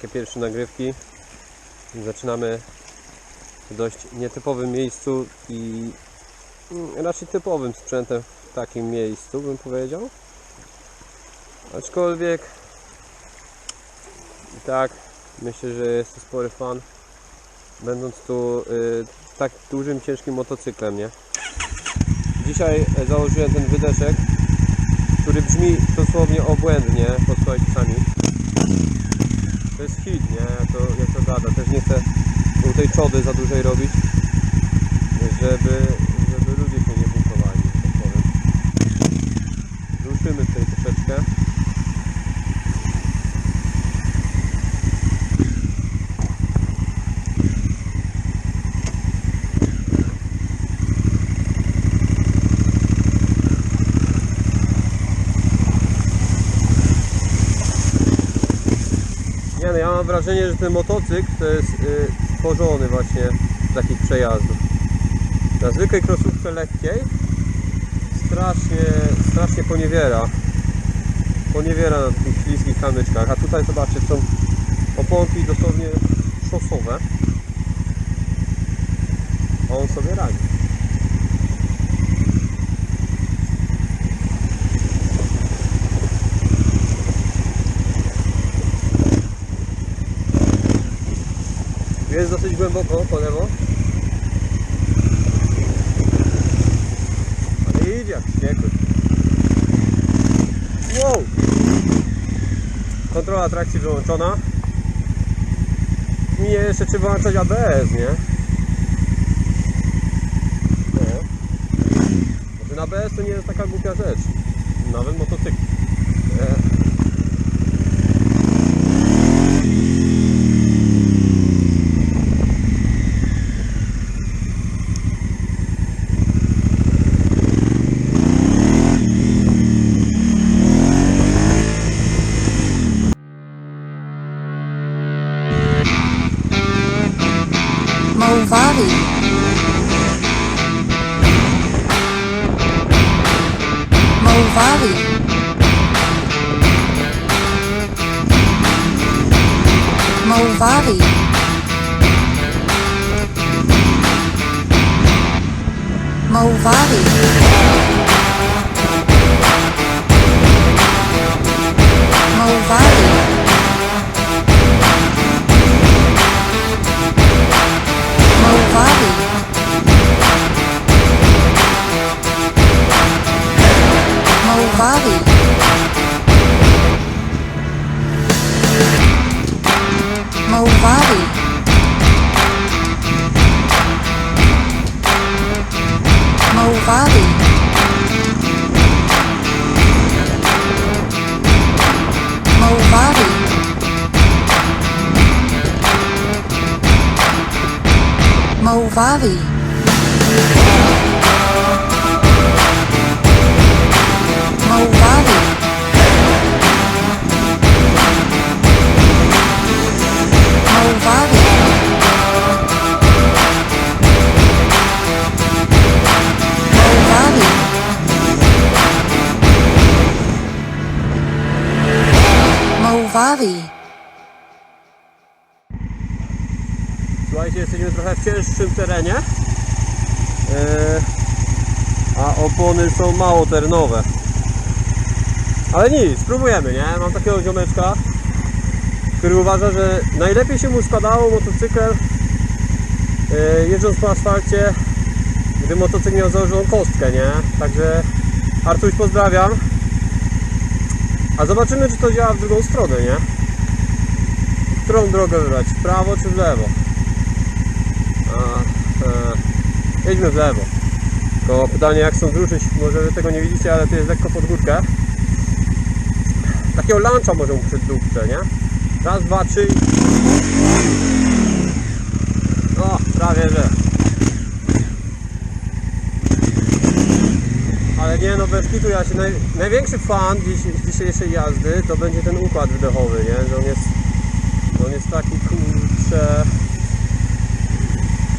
takie pierwsze nagrywki. Zaczynamy w dość nietypowym miejscu i mm, raczej typowym sprzętem w takim miejscu bym powiedział. Aczkolwiek i tak myślę, że jest to spory fan. Będąc tu y, tak dużym, ciężkim motocyklem, nie? Dzisiaj e, założyłem ten wydeszek, który brzmi dosłownie obłędnie, posłuchajcie sami. To jest hit, nie? Jak to, jak to gada. Też nie chcę tej czody za dużej robić, żeby, żeby ludzie się nie bukowali, tak powiem. Ruszymy tutaj troszeczkę. Nie no, ja mam wrażenie, że ten motocykl to jest y, stworzony właśnie do takich przejazdów. Na zwykłej krosówce lekkiej strasznie, strasznie poniewiera. Poniewiera na takich śliskich kamyczkach. A tutaj zobaczcie, są oponki dosłownie szosowe. On sobie radzi. Jest dosyć głęboko po lewo. Ale idzie jak wściekły. Wow! Kontrola trakcji wyłączona. Mi jeszcze trzeba włączać ABS, nie? No. Znaczy na ABS to nie jest taka głupia rzecz. Nawet motocykl. Mulvadi. Mulvadi. Mulvadi. Mulvadi. Mulvadi. Paavai Słuchajcie, jesteśmy trochę w cięższym terenie. E, a opony są mało ternowe. Ale nic, spróbujemy, nie? Mam takiego ziomeczka, który uważa, że najlepiej się mu składało motocyklem e, jeżdżąc po asfalcie, gdy motocykl miał założoną kostkę, nie? Także Artuś pozdrawiam. A zobaczymy, czy to działa w drugą stronę, nie? Którą drogę wybrać? W prawo czy w lewo? A, e, jedźmy w lewo. Tylko pytanie jak stąd ruszyć, może wy tego nie widzicie, ale to jest lekko pod górkę. Takiego luncha może mu przydupczę, nie? Raz, dwa, trzy. O, prawie że. Ale nie no, bez kitu ja się naj... Największy fan dziś, dzisiejszej jazdy to będzie ten układ wydechowy, nie? Że on jest... On jest taki kurcze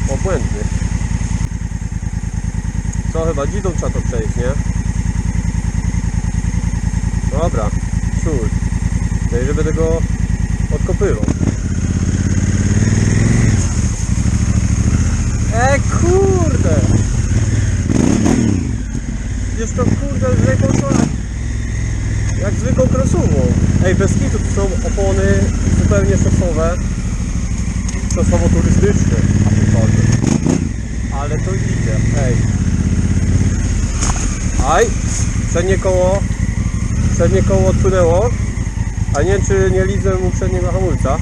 obłędny. Co chyba dzidą trzeba to przejść, nie? Dobra, cóż. No i żeby tego odkopywą. E kurde! Przecież to kurde zwykłą szlak. Jak zwykłą krosową. Ej, bez kitu to są opony zupełnie szosowe. Szosowo-turystyczne. A wychodzi. Ale to idzie. Ej. Aj! Przednie koło. Przednie koło odpłynęło. A nie czy nie lidzę mu przedniego hamulca.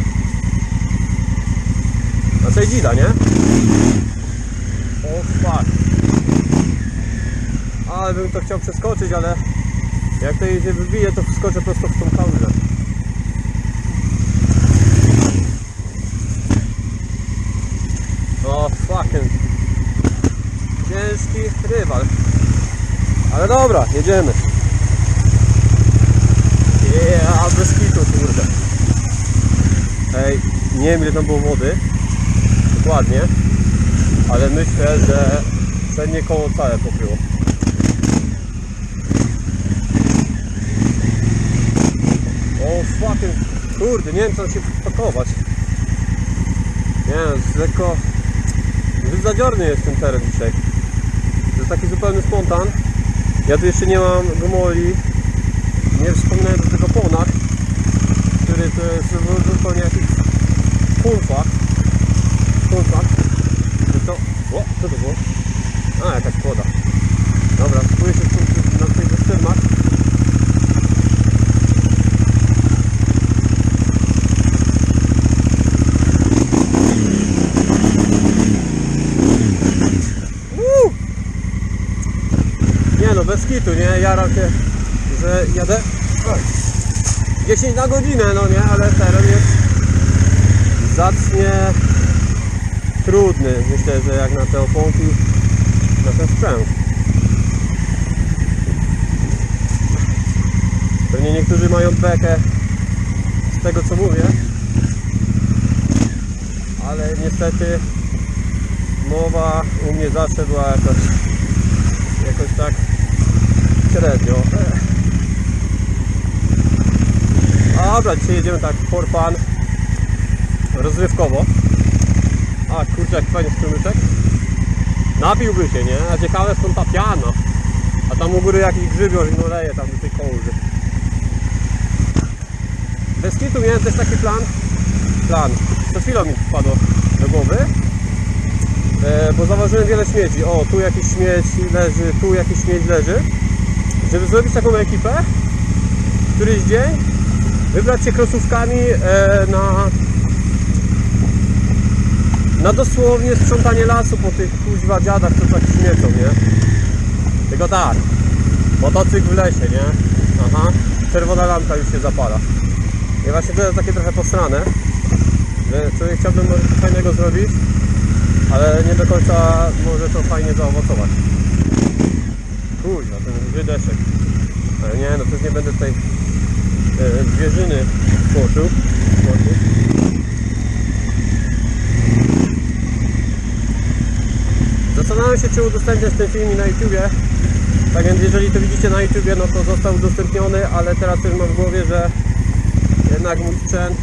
A co dzida, nie? O fuck. Ale bym to chciał przeskoczyć, ale jak to jedzie wybije, to wskoczę prosto w tą kałużę. O fucking ciężki rywal. Ale dobra, jedziemy. Yeah, bez kitu, kurde. Ej, nie wiem ile tam było wody. Dokładnie. Ale myślę, że przednie koło całe pokryło. Fucking, kurde, nie wiem co się pakować. Nie wiem, lekko... Zbyt zadziorny jest ten teren dzisiaj. To jest taki zupełny spontan. Ja tu jeszcze nie mam gumoli. Nie wspominałem o tych oponach, który to jest zupełnie jakiś. Pulpak. I to... O, co to było? A, jakaś woda. Dobra, spróbuję się na tych sztyrmach. No, bez kitu, nie? Jaram się, że jadę oj, 10 na godzinę, no nie? Ale teren jest zacnie trudny. Myślę, że jak na te oponki, na ten sprzęt. Pewnie niektórzy mają bekę z tego co mówię, ale niestety mowa u mnie zawsze była jakoś, jakoś tak średnio. Dobra, dzisiaj jedziemy tak for fun, rozrywkowo. A kurczę, jak fajny strumyczek. Napiłby się, nie? A ciekawe skąd ta piana. A tam u góry jakiś grzybior i leje tam do tej kołży. Bez miałem też taki plan. Plan. Przed chwilą mi wpadło do głowy. E, bo zauważyłem wiele śmieci. O, tu jakiś śmieć leży, tu jakiś śmieć leży. Żeby zrobić taką ekipę, któryś dzień wybrać się krosówkami e, na na dosłownie sprzątanie lasu po tych kuźwa dziadach, co tak śmiecą, nie? Tylko tak, motocykl w lesie, nie? Aha, czerwona lampka już się zapala. I właśnie to jest takie trochę posrane, że człowiek chciałbym może coś fajnego zrobić, ale nie do końca może to fajnie zaowocować. Kurwa, ten wydeszek. Ale nie, no też nie będę tutaj e, zwierzyny tłoczył. Zastanawiam się, czy udostępniać ten film na YouTubie. Tak więc jeżeli to widzicie na YouTubie, no to został udostępniony, ale teraz też mam w głowie, że jednak mój sprzęt,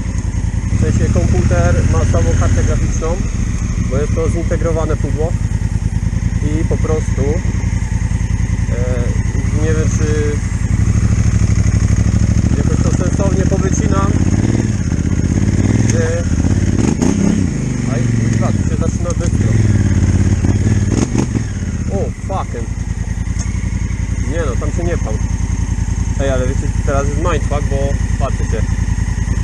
w sensie komputer ma samą kartę graficzną, bo jest to zintegrowane pudło i po prostu nie wiem czy jakoś to sensownie powycinam, czy aj, kurwa, tu się zaczyna bystro. O, fucking. Nie no, tam się nie pam. Ej, ale wiecie, teraz jest mindfuck, bo patrzcie.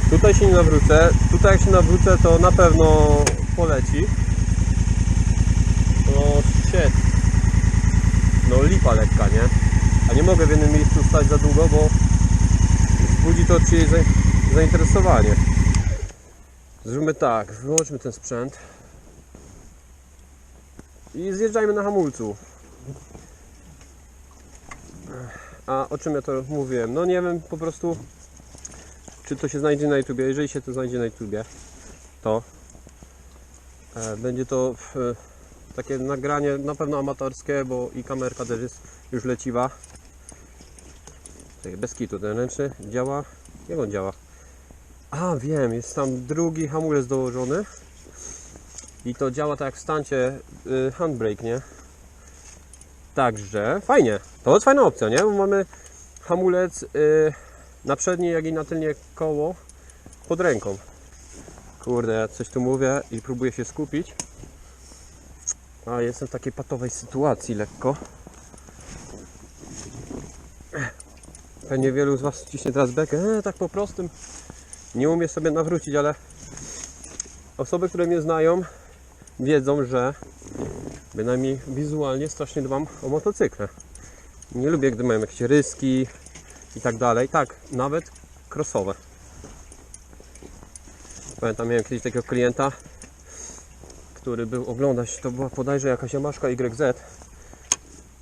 Tutaj się nie nawrócę. Tutaj jak się nawrócę, to na pewno poleci. No shit. No lipa lekka, nie? A nie mogę w jednym miejscu stać za długo, bo wzbudzi to czyjeś za- zainteresowanie. Zróbmy tak, wyłączmy ten sprzęt. I zjeżdżajmy na hamulcu. A o czym ja to mówiłem? No nie wiem po prostu czy to się znajdzie na YouTubie. Jeżeli się to znajdzie na YouTubie, to e, będzie to e, takie nagranie na pewno amatorskie, bo i kamerka też jest już leciwa. Czekaj, bez kitu ten ręczny działa. Jak on działa? A, wiem, jest tam drugi hamulec dołożony. I to działa tak jak w stancie y, handbrake, nie? Także fajnie. To jest fajna opcja, nie? Bo mamy hamulec y, na przednie, jak i na tylnie koło pod ręką. Kurde, ja coś tu mówię i próbuję się skupić. A jestem w takiej patowej sytuacji lekko. Pewnie wielu z Was ciśnie teraz bekę. E, tak po prostym. Nie umie sobie nawrócić, ale osoby, które mnie znają, wiedzą, że bynajmniej wizualnie strasznie dbam o motocykle. Nie lubię, gdy mają jakieś ryski i tak dalej. Tak, nawet crossowe. Pamiętam, miałem kiedyś takiego klienta, który był oglądać, to była bodajże jakaś Yamaszka YZ,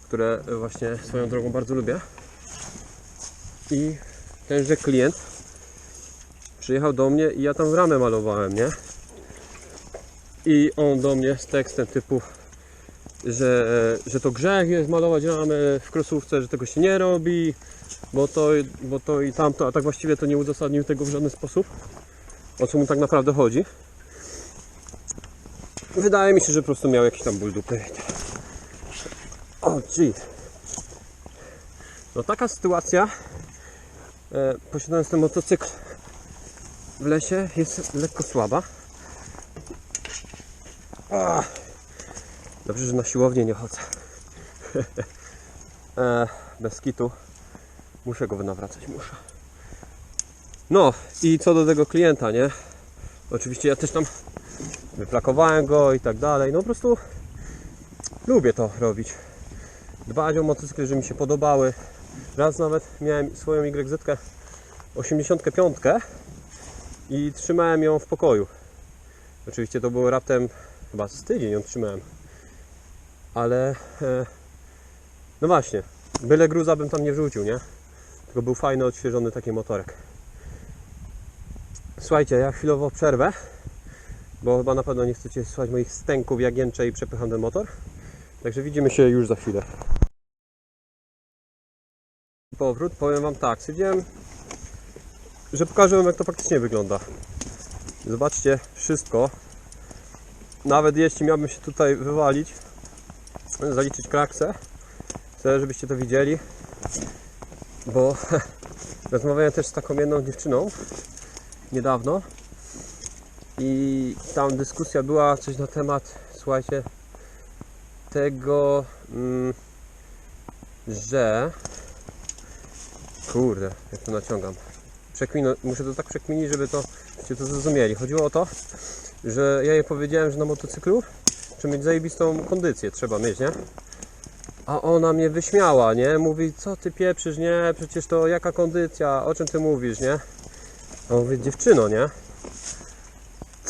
które właśnie swoją drogą bardzo lubię. I tenże klient przyjechał do mnie i ja tam ramę malowałem, nie? I on do mnie z tekstem typu, że, że to grzech jest malować ramę w krosówce, że tego się nie robi, bo to, bo to i tamto, a tak właściwie to nie uzasadnił tego w żaden sposób, o co mu tak naprawdę chodzi. Wydaje mi się, że po prostu miał jakiś tam ból dupy. O, gee. No taka sytuacja, e, posiadając ten motocykl w lesie, jest lekko słaba. Ah. Dobrze, że na siłownię nie chodzę. e, bez kitu. Muszę go wynawracać, muszę. No i co do tego klienta, nie? Oczywiście ja też tam wyplakowałem go i tak dalej. No po prostu lubię to robić. Dbać o motocykle, że mi się podobały. Raz nawet miałem swoją YZ 85 i trzymałem ją w pokoju. Oczywiście to było raptem chyba z tydzień ją trzymałem. Ale e, no właśnie, byle gruza bym tam nie wrzucił, nie? Tylko był fajny, odświeżony taki motorek. Słuchajcie, ja chwilowo przerwę, bo chyba na pewno nie chcecie słuchać moich stęków, jak jęczę i przepycham ten motor. Także widzimy się już za chwilę. Powrót, powiem Wam tak, stwierdziłem, że pokażę Wam jak to faktycznie wygląda. Zobaczcie wszystko. Nawet jeśli miałbym się tutaj wywalić, zaliczyć kraksę, chcę, żebyście to widzieli, bo rozmawiałem też z taką jedną dziewczyną niedawno i tam dyskusja była coś na temat, słuchajcie, tego, mm, że kurde, jak to naciągam. Przekmino, muszę to tak przekminić, żeby to, żebyście to zrozumieli. Chodziło o to, że ja jej powiedziałem, że na motocyklu trzeba mieć zajebistą kondycję, trzeba mieć, nie? A ona mnie wyśmiała, nie? Mówi, co ty pieprzysz, nie? Przecież to jaka kondycja, o czym ty mówisz, nie? A mówię, dziewczyno, nie?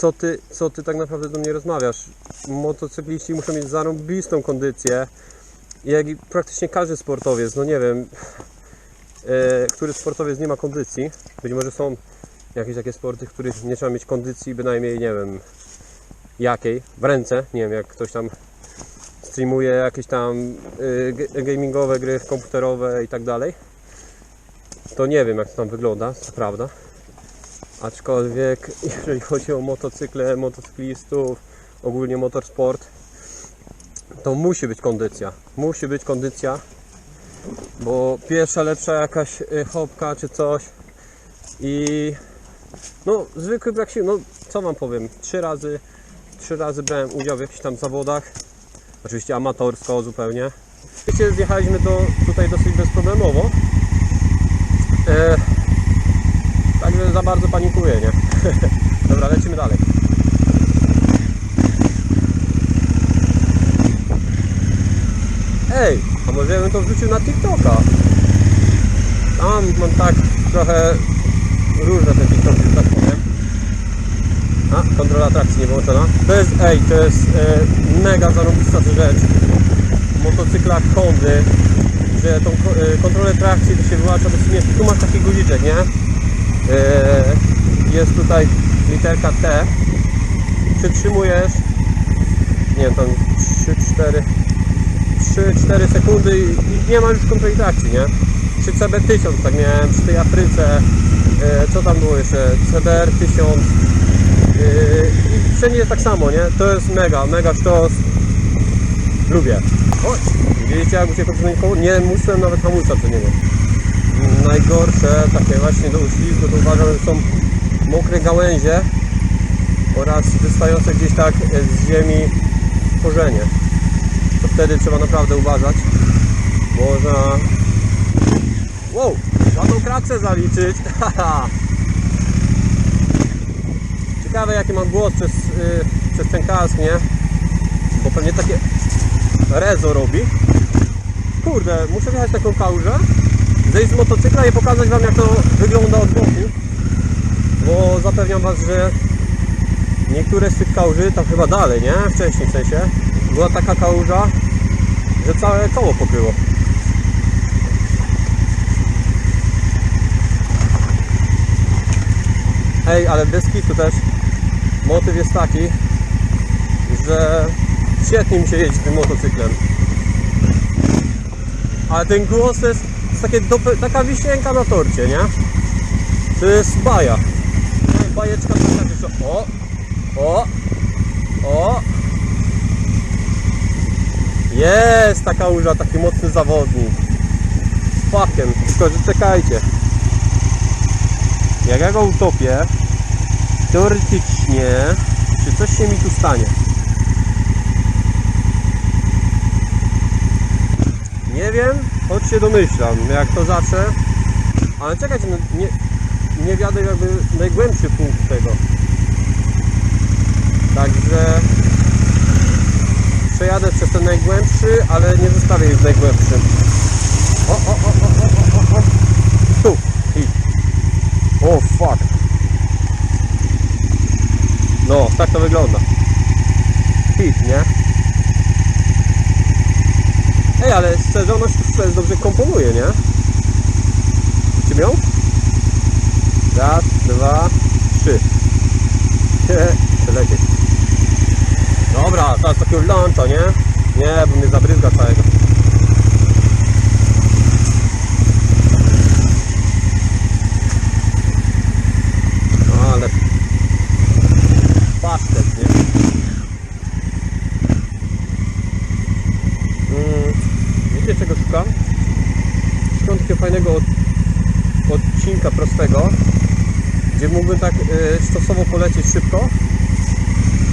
Co ty, co ty tak naprawdę do mnie rozmawiasz? Motocykliści muszą mieć zarąbistą kondycję. Jak praktycznie każdy sportowiec, no nie wiem, e, który sportowiec nie ma kondycji. Być może są jakieś takie sporty, w których nie trzeba mieć kondycji, bynajmniej nie wiem jakiej, w ręce. Nie wiem, jak ktoś tam streamuje jakieś tam y, gamingowe gry komputerowe i tak dalej. To nie wiem, jak to tam wygląda, co prawda. Aczkolwiek, jeżeli chodzi o motocykle, motocyklistów, ogólnie motorsport, to musi być kondycja. Musi być kondycja, bo pierwsza lepsza jakaś y, chopka czy coś i no zwykły brak sił, no co wam powiem, trzy razy, trzy razy brałem udział w jakichś tam zawodach, oczywiście amatorsko zupełnie. Oczywiście zjechaliśmy to tutaj dosyć bezproblemowo, e, za bardzo panikuję, nie? Dobra, lecimy dalej. Ej, a może ja bym to wrzucił na TikToka? Tam mam tak trochę różne te TikToki, że tak powiem. A, kontrola trakcji nie wyłączona. To jest, ej, to jest e, mega zarobista rzecz w motocyklach Hondy, że tą e, kontrolę trakcji to się wyłącza dosłownie, tu masz taki guziczek, nie? E, jest tutaj literka T. Przytrzymujesz, nie wiem, tam 3-4 3-4 sekundy i nie ma już kontroli trakcji, nie? Przy CB1000 tak miałem, przy tej Afryce e, co tam było jeszcze, CBR 1000 e, i wszędzie jest tak samo, nie? To jest mega, mega sztos. Lubię. Chodź. Widzieliście jak uciekł przez koło? Nie musiałem nawet hamulca przy niego. Najgorsze, takie właśnie do uślizgu, to uważam, że są mokre gałęzie oraz wystające gdzieś tak e, z ziemi korzenie. To wtedy trzeba naprawdę uważać. Można... Wow! Ładną kratkę zaliczyć. Ciekawe jaki mam głos przez, yy, przez ten kask, nie? Bo pewnie takie rezo robi. Kurde, muszę wjechać taką kałużę, zejść z motocykla i pokazać Wam jak to wygląda od boku. Bo zapewniam Was, że niektóre z tych kałuży, tam chyba dalej, nie? Wcześniej w sensie, była taka kałuża, że całe koło pokryło. Ej, ale bez kitu też motyw jest taki, że świetnie mi się jeździ tym motocyklem. Ale ten głos jest, jest takie taka wisienka na torcie, nie? To jest baja. Bajeczka to o, o, o. Jest taka łóża, taki mocny zawodnik. Fakiem, tylko że czekajcie. Jak ja go utopię, teoretycznie, czy coś się mi tu stanie? Nie wiem, choć się domyślam, jak to zacznę. Ale czekajcie, no, nie, nie wiadę jakby najgłębszy punkt tego. Także przejadę przez ten najgłębszy, ale nie zostawię w najgłębszym. O, o, o, o, o, o, o. Tu, i. O, fuck. No, tak to wygląda. Hit, nie? Ej, ale szczerze, ona się dobrze komponuje, nie? Widzicie ją? Raz, dwa, trzy. Przelecieć. Dobra, teraz takiego luncha, nie? Nie, bo mnie zabryzga całego. No, ale... Pasztet, nie? Mm, wiecie czego szukam? Szukam takiego fajnego od, odcinka prostego, gdzie mógłbym tak y, stosowo polecieć szybko.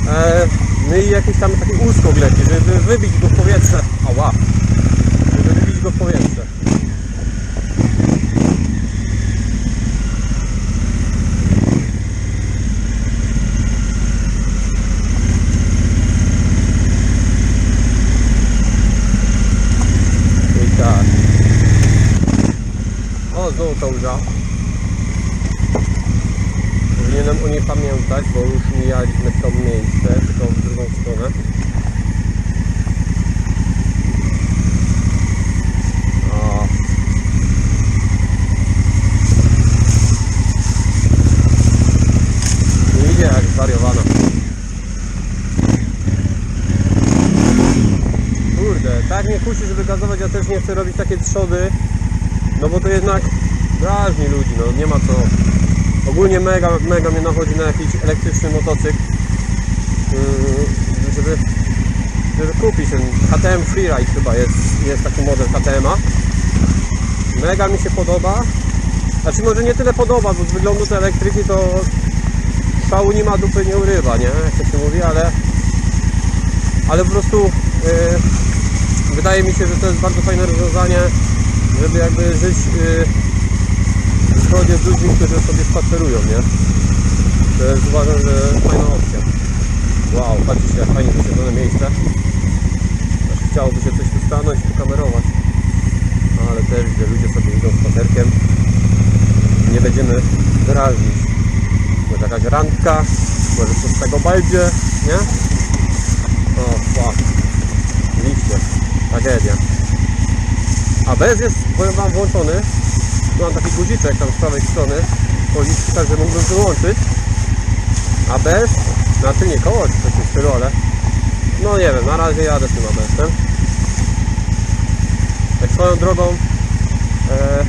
E, no i jakiś tam taki uskok leci, żeby wybić go w powietrze. Ała! Żeby wybić go w powietrze. Tak. O, znowu ta łza. Powinienem o niej pamiętać, bo już mijaliśmy to miejsce, tylko w drugą stronę. Zwariowana. Kurde, tak mnie kusi, żeby gazować, ja też nie chcę robić takie trzody, no bo to jednak drażni ludzi, no nie ma co. Ogólnie mega, mega mnie nachodzi na jakiś elektryczny motocykl, yy, żeby, żeby kupić ten KTM Freeride chyba jest, jest taki model KTM-a. Mega mi się podoba. Znaczy może nie tyle podoba, bo z wyglądu tej elektryki to szału nie ma dupy nie urywa, nie? Jak to się mówi, ale ale po prostu yy, wydaje mi się, że to jest bardzo fajne rozwiązanie, żeby jakby żyć yy, w zgodzie z ludźmi, którzy sobie spacerują, nie? To jest uważam, że fajna opcja. Wow, patrzcie jak fajnie wyświetlone miejsce. Aż chciałoby się coś tu stanąć pokamerować. No, ale też, że ludzie sobie idą spacerkiem. Nie będziemy drażnić. Może jakaś randka, może coś z tego będzie, nie? O, fuck. Licznie. Tragedia. A bez jest, powiem Wam, włączony. Mam taki guziczek tam z prawej strony. Policzki, także mógłbym wyłączyć. A bez, znaczy nie koło czy coś w stylu, ale no nie wiem, na razie jadę z tym ABS-em. Tak swoją drogą, e,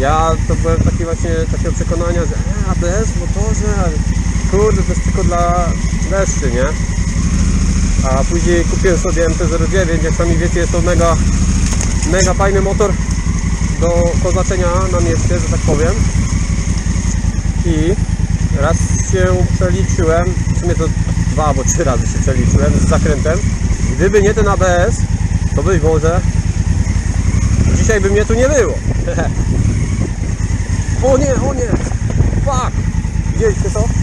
Ja to byłem taki właśnie takiego przekonania, że e, ABS w motorze, kurde, to jest tylko dla deszczy, nie? A później kupiłem sobie MT-09, jak sami wiecie, jest to mega, mega fajny motor do kozaczenia na mieście, że tak powiem. I raz się przeliczyłem, w sumie to dwa albo trzy razy się przeliczyłem z zakrętem. Gdyby nie ten ABS, to być może dzisiaj by mnie tu nie było. o nie, o nie, fuck! Widzieliście to?